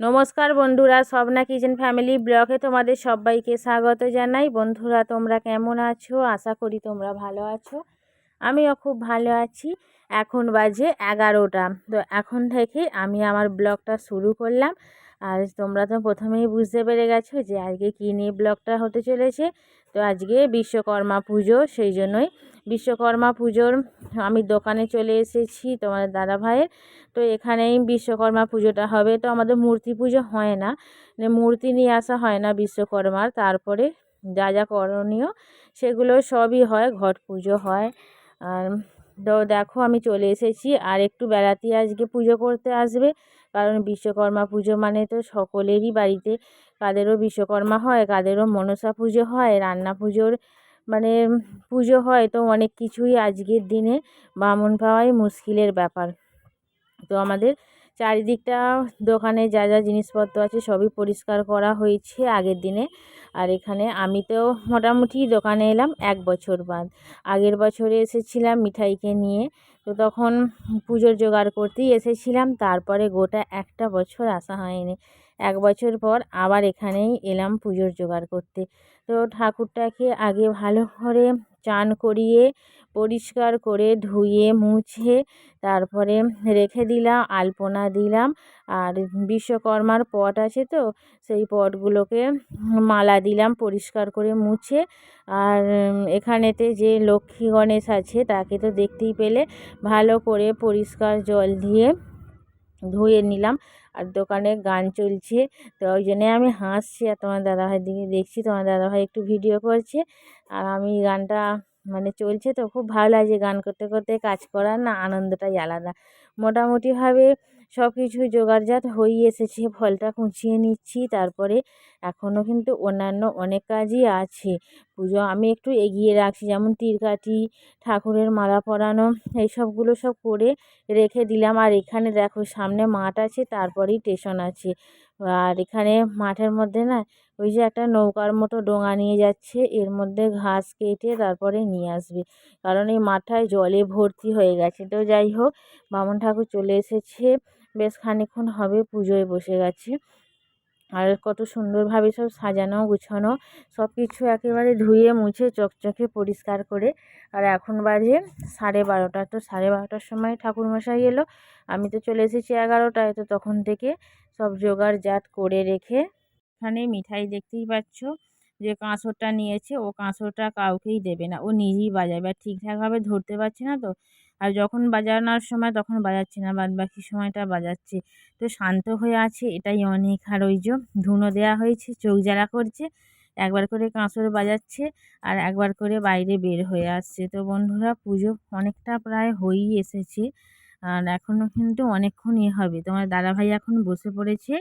নমস্কার বন্ধুরা Swapna kitchen family ব্লগে তোমাদের সবাইকে স্বাগত জানাই বন্ধুরা তোমরা কেমন আছো আশা করি তোমরা ভালো আছো আমিও খুব ভালো আছি। এখন বাজে এগারোটা। তো এখন থেকে আমি আমার ব্লগটা শুরু করলাম। আর তোমরা তো প্রথমেই বুঝতে পেরে গেছো যে আজকে কী নিয়ে ব্লগটা হতে চলেছে। তো আজকে বিশ্বকর্মা পুজো, সেই জন্যই বিশ্বকর্মা পুজোর আমি দোকানে চলে এসেছি তোমাদের দাদা ভাইয়ের তো এখানেই বিশ্বকর্মা পুজোটা হবে। তো আমাদের মূর্তি পুজো হয় না। মানে মূর্তি নিয়ে আসা হয় না বিশ্বকর্মার। তারপরে যা যা করণীয় সেগুলো সবই হয়, ঘট পুজো হয়। তো দেখো আমি চলে এসেছি। আর একটু বেড়াতে আজকে পুজো করতে আসবে। কারণ বিশ্বকর্মা পুজো মানে তো সকলেরই বাড়িতে। কাদেরও বিশ্বকর্মা হয়, কাদেরও মনসা পুজো হয়, রান্না পুজোর মানে পুজো হয়। তো অনেক কিছুই আজকের দিনে বামুন পাওয়াই মুশকিলের ব্যাপার। তো আমাদের চারিদিকটা দোকানে যা যা জিনিসপত্র আছে সবই পরিষ্কার করা হয়েছে আগের দিনে। আর এখানে আমি তো মোটামুটি দোকানে এলাম এক বছর বাদ। আগের বছরে এসেছিলাম মিঠাইকে নিয়ে। তো তখন পুজোর জোগাড় করতেই এসেছিলাম, তারপরে গোটা একটা বছর আসা হয়নি। এক বছর পর আবার এখানেই এলাম পুজোর জোগাড় করতে। তো ঠাকুরটাকে আগে ভালো করে চান করিয়ে পরিষ্কার করে ধুয়ে, মুছে, তারপরে রেখে দিলাম, আলপনা দিলাম। আর বিশ্বকর্মার পট আছে তো, সেই পটগুলোকে মালা দিলাম, পরিষ্কার করে মুছে। আর এখানেতে যে লক্ষ্মী গণেশ আছে, তাকে তো দেখতেই পেলে। ভালো করে পরিষ্কার জল দিয়ে ধুয়ে নিলাম। আর দোকানে গান চলছে, তো ওই জন্যে আমি হাসছি। আর তোমার দাদাভাইয়ের দিকে দেখছি, তোমার দাদাভাই একটু ভিডিও করছে। আর আমি গানটা মানে চলছে তো, খুব ভালো লাগছে গান করতে করতে, কাজ করার না আনন্দটাই আলাদা। মোটামুটিভাবে সব কিছু জোগাড়জাত হয়ে এসেছে, ফলটা কুঁচিয়ে নিচ্ছি, তারপরে এখনও কিন্তু অন্যান্য অনেক কাজই আছে। পুজো আমি একটু এগিয়ে রাখছি, যেমন তীরকাঠি, ঠাকুরের মালা পরানো এই সবগুলো সব করে রেখে দিলাম। আর এখানে দেখো, সামনে মাঠ আছে, তারপরেই স্টেশন আছে। আর এখানে মাঠের মধ্যে না, ওই যে একটা নৌকার মতো ডোঙা নিয়ে যাচ্ছে, এর মধ্যে ঘাস কেটে তারপরে নিয়ে আসবে। কারণ এই মাঠটায় জলে ভর্তি হয়ে গেছে। তো যাই হোক, বামুন ঠাকুর চলে এসেছে, বেশ খানিক্ষণ হবে পুজোয় বসে গেছে। আর কত সুন্দরভাবে সব সাজানো, গুছানো সব কিছু একেবারে ধুয়ে, মুছে, চকচকে, পরিষ্কার করে। আর এখন বাজে সাড়ে বারোটা, তো সাড়ে বারোটার সময় ঠাকুরমশাই এলো। আমি তো চলে এসেছি এগারোটায়, তো তখন থেকে সব জোগাড় জাত করে রেখে এখানে মিঠাই দেখতেই পাচ্ছ যে কাঁসরটা নিয়েছে। ও কাঁসরটা কাউকেই দেবে না। ও নিজেই বাজাবে। আর ঠিকঠাকভাবে ধরতে পারছে না তো। আর যখন বাজানোর সময় তখন বাজাচ্ছে না বাদ বাকি সময়টা বাজাচ্ছে। তো শান্ত হয়ে আছে, এটাই অনেক। আর ওই যে ধুনো দেওয়া হয়েছে, চোখ জ্বালা করছে, একবার করে কাঁসর বাজাচ্ছে আর একবার করে বাইরে বের হয়ে আসছে। তো বন্ধুরা পুজো অনেকটা প্রায় হয়েই এসেছে আর এখনও কিন্তু অনেকক্ষণ ইয়ে হবে। তোমার দাদাভাই এখন বসে পড়েছে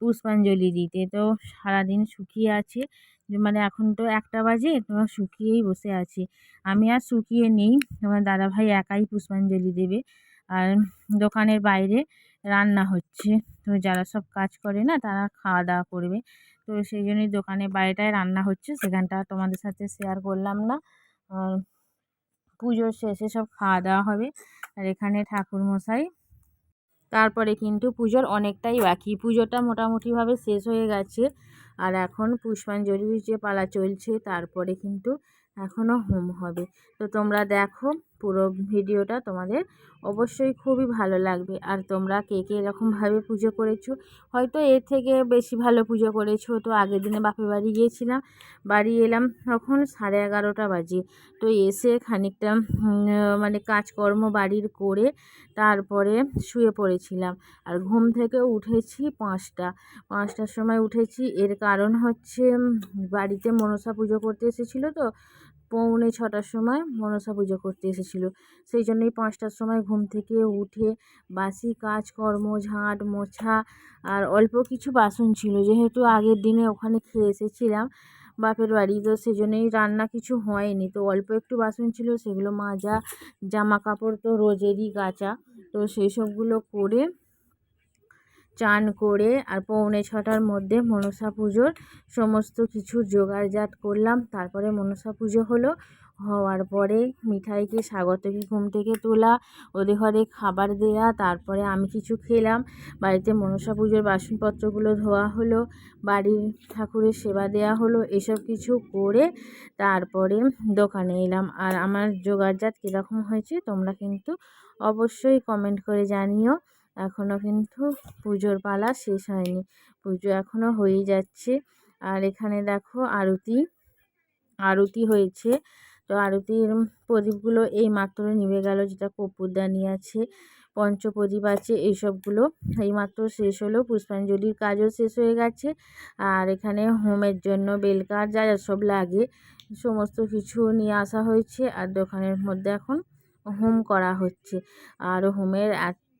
পুষ্পাঞ্জলি দিতে। তো সারাদিন শুকিয়ে আছে মানে এখন তো একটা বাজে, তোমার শুকিয়েই বসে আছে। আমি আর শুকিয়ে নেই তোমার দাদাভাই একাই পুষ্পাঞ্জলি দেবে। আর দোকানের বাইরে রান্না হচ্ছে, তো যারা সব কাজ করে না, তারা খাওয়া দাওয়া করবে। তো সেই জন্যই দোকানের বাইরেটায় রান্না হচ্ছে, সেখানটা তোমাদের সাথে শেয়ার করলাম না। পুজোর শেষে সব খাওয়া দাওয়া হবে। আর এখানে ঠাকুরমশাই তারপরে কিন্তু পুজোর অনেকটাই বাকি। পুজোটা মোটামুটিভাবে শেষ হয়ে গেছে। আর এখন পুষ্পাঞ্জলির যে পালা চলছে, তারপরে কিন্তু এখনও হোম হবে। তো তোমরা দেখো পুরো ভিডিওটা তোমাদের অবশ্যই খুবই ভালো লাগবে। আর তোমরা কে কে এরকমভাবে পুজো করেছ? হয়তো এর থেকে বেশি ভালো পুজো করেছ। তো আগের দিনে বাপের বাড়ি গিয়েছিলাম, বাড়ি এলাম তখন সাড়ে এগারোটা বাজে। তো এসে খানিকটা মানে কাজকর্ম বাড়ির করে তারপরে শুয়ে পড়েছিলাম। আর ঘুম থেকে উঠেছি পাঁচটা। পাঁচটার সময় উঠেছি। এর কারণ হচ্ছে বাড়িতে মনসা পুজো করতে এসেছিল তো পৌনে ছটার সময় মনসা পুজো করতে এসেছিল। সেই জন্যই পাঁচটার সময় ঘুম থেকে উঠে বাসি, কাজকর্ম, ঝাঁট, মোছা আর অল্প কিছু বাসন ছিল। যেহেতু আগের দিনে ওখানে খেয়ে এসেছিলাম বাপের বাড়ি, তো সেই জন্যই রান্না কিছু হয়নি। তো অল্প একটু বাসন ছিল, সেগুলো মাজা জামা কাপড় তো রোজেরই কাচা। তো সেই সবগুলো করে চান করে আর পৌনে ছটার মধ্যে মনসা পুজোর সমস্ত কিছু জোগাড়জাত করলাম। তারপরে মনসা পুজো হলো। হওয়ার পরে মিঠাইকে স্বাগতকে ঘুম থেকে তোলা, ওদের ঘরে খাবার দেয়া, তারপরে আমি কিছু খেলাম। বাড়িতে মনসা পুজোর বাসনপত্রগুলো ধোয়া হলো, বাড়ির ঠাকুরের সেবা দেওয়া হলো, এসব কিছু করে তারপরে দোকানে এলাম। আর আমার জোগাড়জাত কীরকম হয়েছে তোমরা কিন্তু অবশ্যই কমেন্ট করে জানিও। এখনও কিন্তু পুজোর পালা শেষ হয়নি। পুজো এখনও হয়েই যাচ্ছে। আর এখানে দেখো আরতি আরতি হয়েছে। তো আরতির প্রদীপগুলো এই মাত্র নিভে গেল, যেটা কর্পূরদানি আছে, পঞ্চপ্রদীপ আছে, এইসবগুলো এইমাত্র শেষ হলো। পুষ্পাঞ্জলির কাজও শেষ হয়ে গেছে। আর এখানে হোমের জন্য বেলকার যা যা সব লাগে, সমস্ত কিছু নিয়ে আসা হয়েছে। আর দোকানের মধ্যে এখন হোম করা হচ্ছে। আর হোমের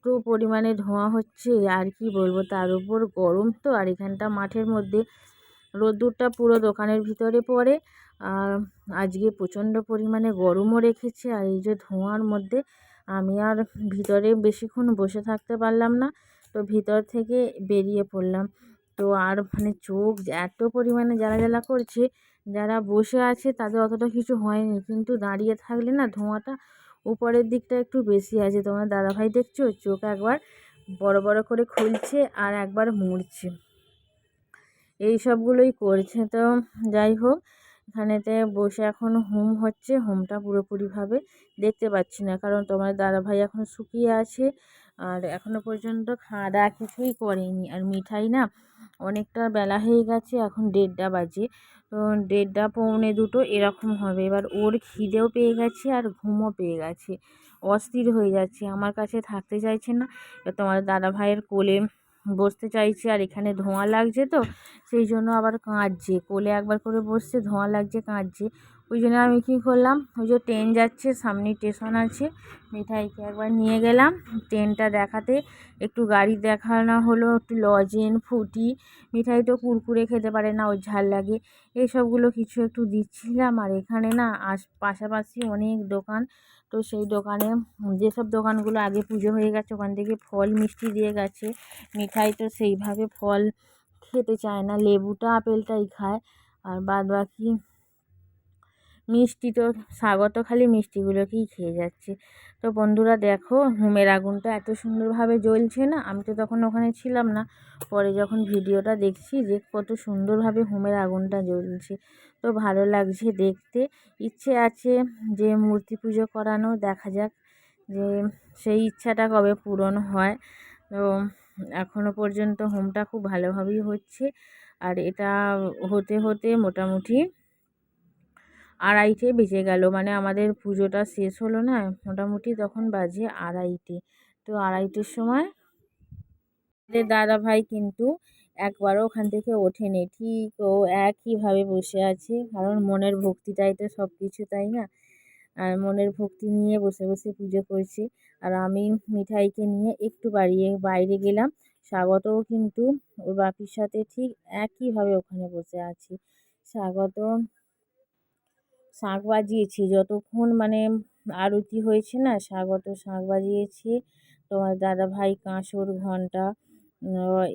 এত পরিমাণে ধোঁয়া হচ্ছে, আর কি বলব, তার উপর গরম তো, আর এখানটা মাঠের মধ্যে রোদ্দুরটা পুরো দোকানের ভিতরে পড়ে। আর আজকে প্রচণ্ড পরিমাণে গরমও রেখেছে, আর এই যে ধোঁয়ার মধ্যে আমি আর ভিতরে বেশিক্ষণ বসে থাকতে পারলাম না, তো ভিতর থেকে বেরিয়ে পড়লাম। তো আর মানে চোখ এত পরিমাণে জ্বালা জ্বালা করছে, যারা বসে আছে তাদের অতটা কিছু হয়নি, কিন্তু দাঁড়িয়ে থাকলে না ধোঁয়াটা উপরের দিকটা একটু বেশি আছে। তোমার দাদাভাই দেখছ? চোখ একবার বড় বড় করে খুলছে আর একবার মুড়ছে। এই সবগুলোই করছে। তো যাই হোক, এখানেতে বসে এখন হোম হচ্ছে। হোমটা পুরোপুরিভাবে দেখতে পাচ্ছি না, কারণ তোমার দাদাভাই এখন শুকিয়ে আছে। আর এখনও পর্যন্ত খাওয়া দাওয়া কিছুই করেনি। আর মিঠাই না অনেকটা বেলা হয়ে গেছে, এখন দেড়টা বাজে। তো দেড়টা পৌনে দুটো এরকম হবে। এবার ওর খিদেও পেয়ে গেছে আর ঘুমও পেয়ে গেছে। অস্থির হয়ে যাচ্ছে। আমার কাছে থাকতে চাইছে না। তোমার দাদা ভাইয়ের কোলে বসতে চাইছে আর এখানে ধোঁয়া লাগছে তো, সেই জন্য আবার কাঁদছে। কোলে একবার করে বসছে, ধোঁয়া লাগছে, কাঁদছে। ওই জন্য আমি কী করলাম, ওই যে ট্রেন যাচ্ছে, সামনে স্টেশন আছে। মিঠাইকে একবার নিয়ে গেলাম। ট্রেনটা দেখাতে একটু গাড়ি দেখানো হলো, একটু লজেন ফুটি। মিঠাই তো কুরকুরে খেতে পারে না, ওর ঝাল লাগে। এইসবগুলো কিছু একটু দিচ্ছিলাম, আর এখানে না আশ পাশাপাশি অনেক দোকান। তো সেই দোকানে যেসব দোকানগুলো আগে পুজো হয়ে গেছে, ওখান থেকে ফল মিষ্টি দিয়ে গেছে। মিঠাই তো সেইভাবে ফল খেতে চায় না, লেবুটা, আপেলটাই খায়। আর বাদ বাকি মিষ্টি তো, স্বাগত খালি মিষ্টিগুলোকেই খেয়ে যাচ্ছে। তো বন্ধুরা দেখো হোমের আগুনটা এত সুন্দরভাবে জ্বলছে না, আমি তো তখন ওখানে ছিলাম না। পরে যখন ভিডিওটা দেখছি যে কত সুন্দরভাবে হোমের আগুনটা জ্বলছে। তো ভালো লাগছে দেখতে। ইচ্ছে আছে যে মূর্তি পুজো করানো, দেখা যাক যে সেই ইচ্ছাটা কবে পূরণ হয়। তো এখনও পর্যন্ত হোমটা খুব ভালোভাবেই হচ্ছে। আর এটা হতে হতে মোটামুটি আড়াইটে বেজে গেল। মানে আমাদের পুজোটা শেষ হলো না, মোটামুটি তখন বাজে আড়াইটে। তো আড়াইটের সময় আমাদের দাদাভাই কিন্তু একবারও ওখান থেকে ওঠেনি। ঠিক ও একইভাবে বসে আছে, কারণ মনের ভক্তিটাই তো সব কিছু তাই না? আর মনের ভক্তি নিয়ে বসে বসে পুজো করছে। আর আমি মিঠাইকে নিয়ে একটু বাড়িয়ে, বাইরে গেলাম। স্বাগতও কিন্তু ওর বাপির সাথে ঠিক একইভাবে ওখানে বসে আছে। স্বাগত শাঁখ বাজিয়েছি। যতক্ষণ মানে আরতি হয়েছে না স্বাগত শাঁখ বাজিয়েছে। তোমার দাদাভাই, কাঁসর, ঘণ্টা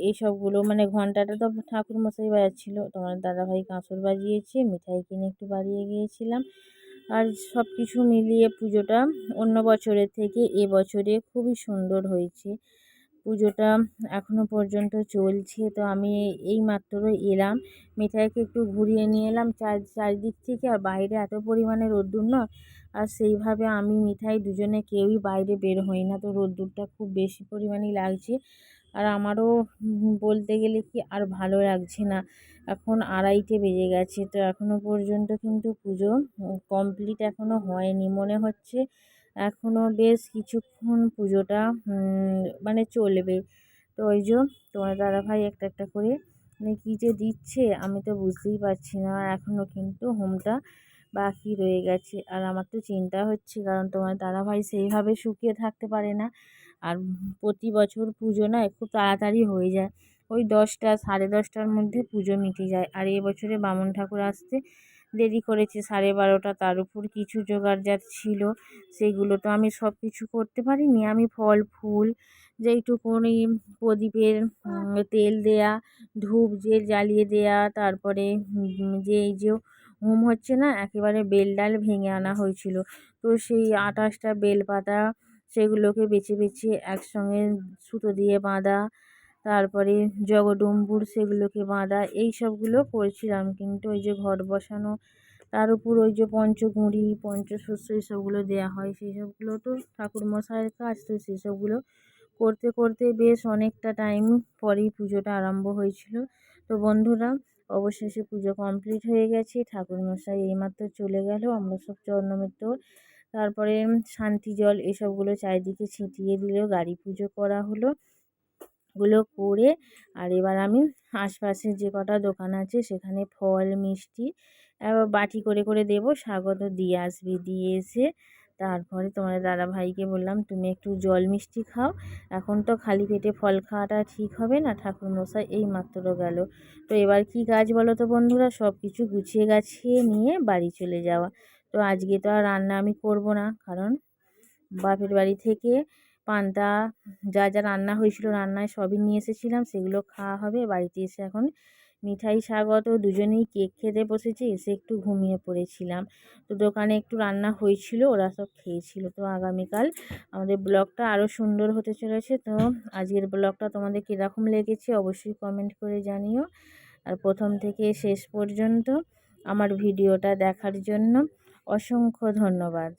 এইসবগুলো মানে ঘণ্টাটা তো ঠাকুরমশাই বাজাচ্ছিলো। তোমার দাদাভাই কাঁসর বাজিয়েছে, মিঠাই কিনে একটু বাড়িয়ে গিয়েছিলাম। আর সব কিছু মিলিয়ে পুজোটা অন্য বছরের থেকে এ বছরে খুবই সুন্দর হয়েছে। পুজোটা এখনও পর্যন্ত চলছে। তো আমি এই মাত্র এলাম। মিঠাইকে একটু ঘুরিয়ে নিয়ে এলাম চার, চারিদিক থেকে। আর বাইরে এত পরিমাণে রোদ্দুর না। আর সেইভাবে আমি মিঠাই দুজনে কেউই বাইরে বের হই না। তো রোদ্দুরটা খুব বেশি পরিমাণেই লাগছে। আর আমারও বলতে গেলে কি আর ভালো লাগছে না। এখন আড়াইটে বেজে গেছে। তো এখনও পর্যন্ত কিন্তু পুজো কমপ্লিট এখনও হয়নি। মনে হচ্ছে এখনও বেশ কিছুক্ষণ পুজোটা মানে চলবে। তো ওই যে তোমার দাদাভাই একটা একটা করে মানে কী যে দিচ্ছে আমি তো বুঝতেই পারছি না। এখনও কিন্তু হোমটা বাকি রয়ে গেছে। আর আমার তো চিন্তা হচ্ছে, কারণ তোমার দাদাভাই সেইভাবে শুকিয়ে থাকতে পারে না। আর প্রতি বছর পুজো না খুব তাড়াতাড়ি হয়ে যায়। ওই দশটা, সাড়ে দশটার মধ্যে পুজো মিটে যায়। আর এবছরে বামুন ঠাকুর আসতে দেরি করেছে, সাড়ে বারোটা তার উপর কিছু জোগাড়জাত ছিল, সেগুলো তো আমি সব কিছু করতে পারিনি। আমি ফল, ফুল, যেইটুকুনি প্রদীপের তেল দেয়া, ধূপ যে জ্বালিয়ে দেয়া, তারপরে যে এই যে হোম হচ্ছে না, একেবারে বেল ডাল ভেঙে আনা হয়েছিল। তো সেই আঠাশটা বেলপাতা, সেগুলোকে বেছে বেছে একসঙ্গে সুতো দিয়ে বাঁধা তারপরে জগডম্বুর সেগুলোকে বাঁধা, এই সবগুলো করছিলাম। কিন্তু ওই যে ঘট বসানো, তার উপর ওই যে পঞ্চগুঁড়ি পঞ্চশস্য এসবগুলো দেওয়া হয়, সেই সবগুলো তো ঠাকুরমশাইয়ের কাজ, তো সেসবগুলো করতে করতে বেশ অনেকটা টাইম পরেই পুজোটা আরম্ভ হয়েছিল। তো বন্ধুরা, অবশেষে পুজো কমপ্লিট হয়ে গেছে, ঠাকুরমশাই এইমাত্র চলে গেল, আমরা সব চন্দ্রমিত্র তারপরে শান্তি জল, এসবগুলো চারিদিকে ছিটিয়ে দিল, গাড়ি পুজো করা হলো। গুলো করে আর এবার আমি আশপাশে যে কটা দোকান আছে সেখানে ফল, মিষ্টি, এবার বাটি করে করে দেবো, স্বাগত দিয়ে আসবি, দিয়ে এসে তারপরে তোমার দাদা ভাইকে বললাম, তুমি একটু জল, মিষ্টি খাও, এখন তো খালি পেটে ফল খাওয়াটা ঠিক হবে না, ঠাকুরমশাই এই মাত্র গেল। তো এবার কি কাজ বলো তো বন্ধুরা? সব কিছু গুছিয়ে গাছিয়ে নিয়ে বাড়ি চলে যাওয়া। তো আজকে তো আর রান্না আমি করব না, কারণ বাপের বাড়ি থেকে পান্তা, যা যা রান্না হয়েছিল রান্নায় সবই নিয়ে এসেছিলাম, সেগুলো খাওয়া হবে। বাড়িতে এসে এখন মিঠাই স্বাগত দুজনেই কেক খেতে বসেছি, এসে একটু ঘুমিয়ে পড়েছিলাম। তো দোকানে একটু রান্না হয়েছিল, ওরা সব খেয়েছিল। তো আগামীকাল আমাদের ব্লগটা আরও সুন্দর হতে চলেছে। তো আজকের ব্লগটা তোমাদের কীরকম লেগেছে অবশ্যই কমেন্ট করে জানিও। আর প্রথম থেকে শেষ পর্যন্ত আমার ভিডিওটা দেখার জন্য অসংখ্য ধন্যবাদ।